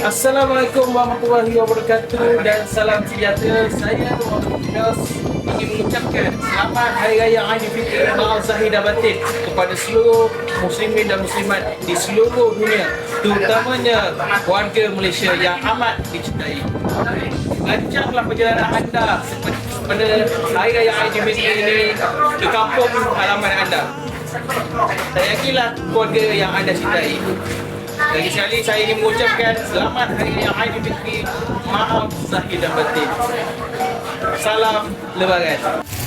Assalamualaikum warahmatullahi wabarakatuh dan salam sejahtera. Saya Muhammad Firas ingin mengucapkan selamat Hari Raya Aidilfitri Maaf Zahir dan Batin kepada seluruh muslimin dan muslimat di seluruh dunia terutamanya warga Malaysia yang amat dicintai. Lancarlah perjalanan anda pada Hari Raya Aidilfitri ini ke kampung halaman anda. Saya yakinlah keluarga yang anda cintai. Lagi sekali saya ingin mengucapkan selamat Hari Raya Aidilfitri. Maaf zahir dan batin. Salam lebaran.